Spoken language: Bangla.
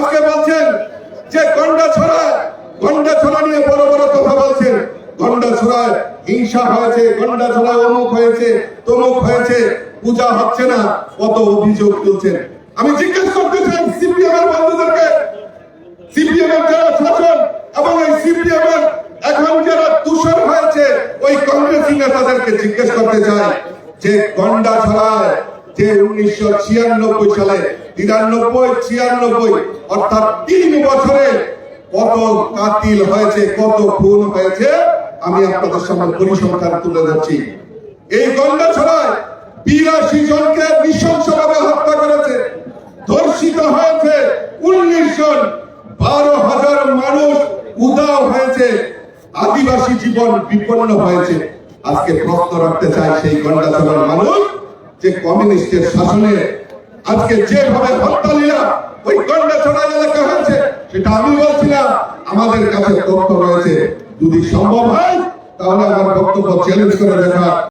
আজকে বলছেন যে গন্ডা ছড়ায়, গন্ডা ছড়া নিয়ে বড় বড় কথা বলছেন। গন্ডা ছড়ায় হিংসা হয়েছে, গন্ডা ছড়ায় অমুক হয়েছে, তমুক হয়েছে, পূজা হচ্ছে না, কত অভিযোগ তুলছেন। আমি জিজ্ঞেস করতে চাই সিপিএম এর বন্ধুদেরকে। সিপিএম এর যারা শাসন এবং এই সিপিএম এর এখন যারা দূষণ হয়েছে, ওই কংগ্রেসি নেতাদেরকে জিজ্ঞেস করতে চাই। যে গন্ডা ছড়ায় যে উনিশশো ছিয়ানব্বই সালে, তিরানব্বই, ছিয়ানব্বই, অর্থাৎ তিন বছরে কত কাতিল হয়েছে, কত খুন হয়েছে, আমি আপনাদের সামনে পরিসংখ্যান তুলে ধরছি। এই গন্ডা ছড়ায় বিরাশি জনকে নৃশংসভাবে হত্যা করেছে, ধর্ষিত হয়েছে উনিশ জন, বারো হাজার মানুষ উদাও হয়েছে, আদিবাসী জীবন বিপন্ন হয়েছে। আজকে প্রশ্ন রাখতে চাই সেই গন্ডাছড়ার মানুষ, যে কমিউনিস্টের শাসনে আজকে যেভাবে হত্যা ওই গন্ডাছড়া এলাকা হয়েছে, সেটা আমি বলছি না আমাদের কাছে তথ্য রয়েছে। যদি সম্ভব হয়, তাহলে আমার বক্তব্য চ্যালেঞ্জ করে দেখা